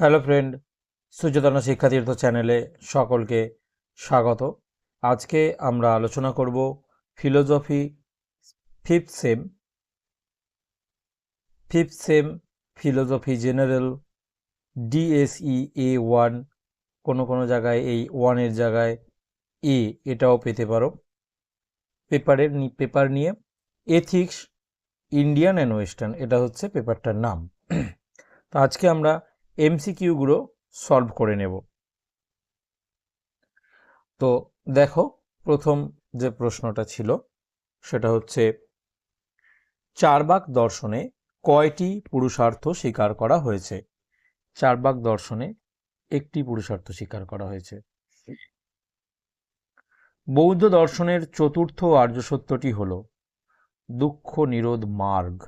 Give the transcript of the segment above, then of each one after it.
Hello friend, সুচেতনা শিক্ষাতীর্থ চ্যানেলে সকলকে স্বাগত। আজকে আমরা আলোচনা করব philosophy fifth sem fifth sem philosophy general DSE A one, কোনো কোনো জায়গায় এই ওয়ানের জায়গায় এ, এটাও পেতে পারো। পেপারের পেপার নিয়ে এথিক্স, ইন্ডিয়ান অ্যান্ড ওয়েস্টার্ন, এটা হচ্ছে পেপারটার নাম। তো আজকে আমরা এমসিকিউগুলো সলভ করে নেব। তো দেখো, প্রথম যে প্রশ্নটা ছিল, সেটা হচ্ছে, চারবাক দর্শনে কয়টি পুরুষার্থ স্বীকার করা হয়েছে? চারবাক দর্শনে একটি পুরুষার্থ স্বীকার করা হয়েছে। বৌদ্ধ দর্শনের চতুর্থ আর্য সত্যটি হল দুঃখ নিরোধ মার্গ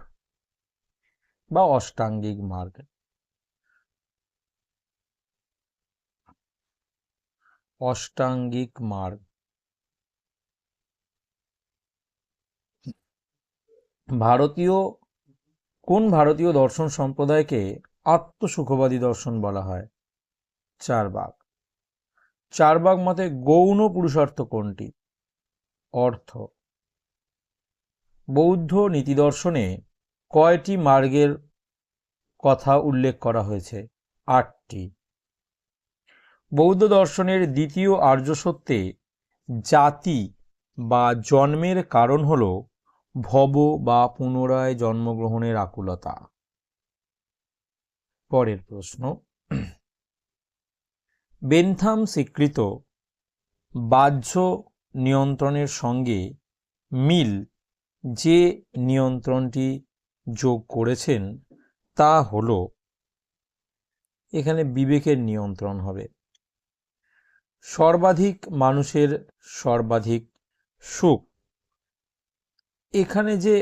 বা অষ্টাঙ্গিক মার্গ। অষ্টাঙ্গিক মার্গ। ভারতীয়, কোন ভারতীয় দর্শন সম্প্রদায়কে আত্মসুখবাদী দর্শন বলা হয়? চারবাগ। চারবাগ মতে গৌণ পুরুষার্থ কোনটি? অর্থ। বৌদ্ধ নীতি দর্শনে কয়টি মার্গের কথা উল্লেখ করা হয়েছে? আটটি। বৌদ্ধ দর্শনের দ্বিতীয় আর্য সত্যে জাতি বা জন্মের কারণ হল ভব বা পুনরায় জন্মগ্রহণের আকুলতা। পরের প্রশ্ন। বেনথাম স্বীকৃত বাহ্য নিয়ন্ত্রণের সঙ্গে মিল যে নিয়ন্ত্রণটি যোগ করেছেন তা হল, এখানে বিবেকের নিয়ন্ত্রণ হবে। সর্বাধিক মানুষের সর্বাধিক সুখ। এখানে যে,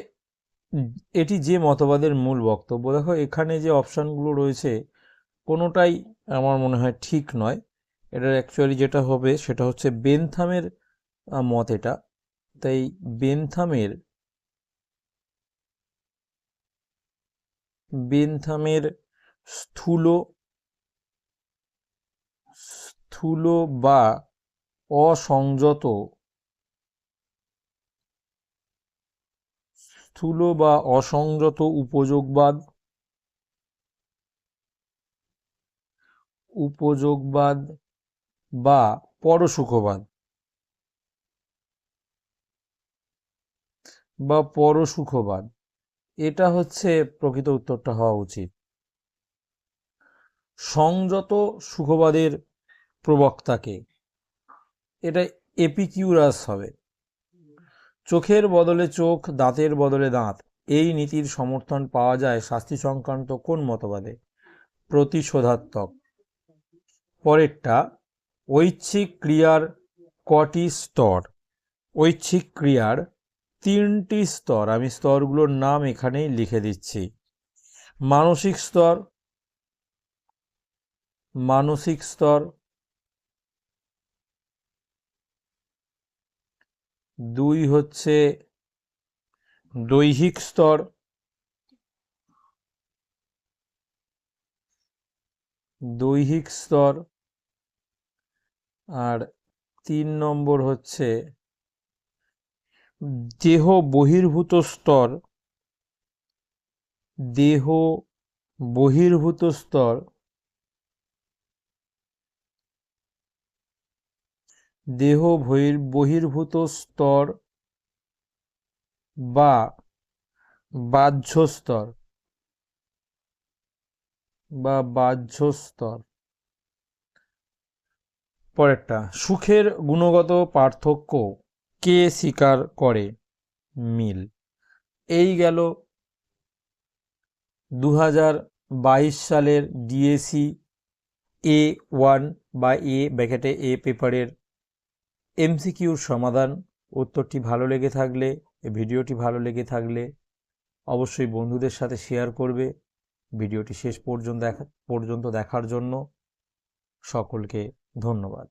এটি যে মতবাদের মূল বক্তব্য, দেখো এখানে যে অপশানগুলো রয়েছে, কোনোটাই আমার মনে হয় ঠিক নয়। এটার অ্যাকচুয়ালি যেটা হবে সেটা হচ্ছে বেনথামের মত এটা। তাই বেনথামের বেনথামের স্থূল স্থূল বা অসংযত। স্থূল বা অসংযত উপযোগবাদ। উপযোগবাদ বা পরসুখবাদ। বা পরসুখবাদ। এটা হচ্ছে প্রকৃত উত্তরটা হওয়া উচিত। সংযত সুখবাদের প্রবক্তাকে। এটা এপিকিউরাস হবে। চোখের বদলে চোখ, দাঁতের বদলে দাঁত, এই নীতির সমর্থন পাওয়া যায় শাস্তি সংক্রান্ত কোন মতবাদে? প্রতিশোধাত্মক। পরেরটা, ঐচ্ছিক ক্রিয়ার কটি স্তর? ঐচ্ছিক ক্রিয়ার তিনটি স্তর। আমি স্তরগুলোর নাম এখানেই লিখে দিচ্ছি। মানসিক স্তর মানসিক স্তর দুই হচ্ছে দৈহিক স্তর। দৈহিক স্তর। আর তিন নম্বর হচ্ছে দেহ বহির্ভূত স্তর। দেহ বহির্ভূত স্তর। দেহ বহির্ভূত স্তর বা বাহ্য স্তর বা বাহ্য স্তর পরেরটা, সুখের গুণগত পার্থক্য কে স্বীকার করে? মিল। এই গেল দু হাজার বাইশ সালের ডিএসি এ ওয়ান বা এ ব্যাকেটে এ পেপারের এমসিকিউর সমাধান, উত্তরটি ভালো লেগে থাকলে ভিডিওটি ভালো লেগে থাকলে অবশ্যই বন্ধুদের সাথে শেয়ার করবে। ভিডিওটি শেষ পর্যন্ত দেখা, পর্যন্ত দেখার জন্য সকলকে ধন্যবাদ।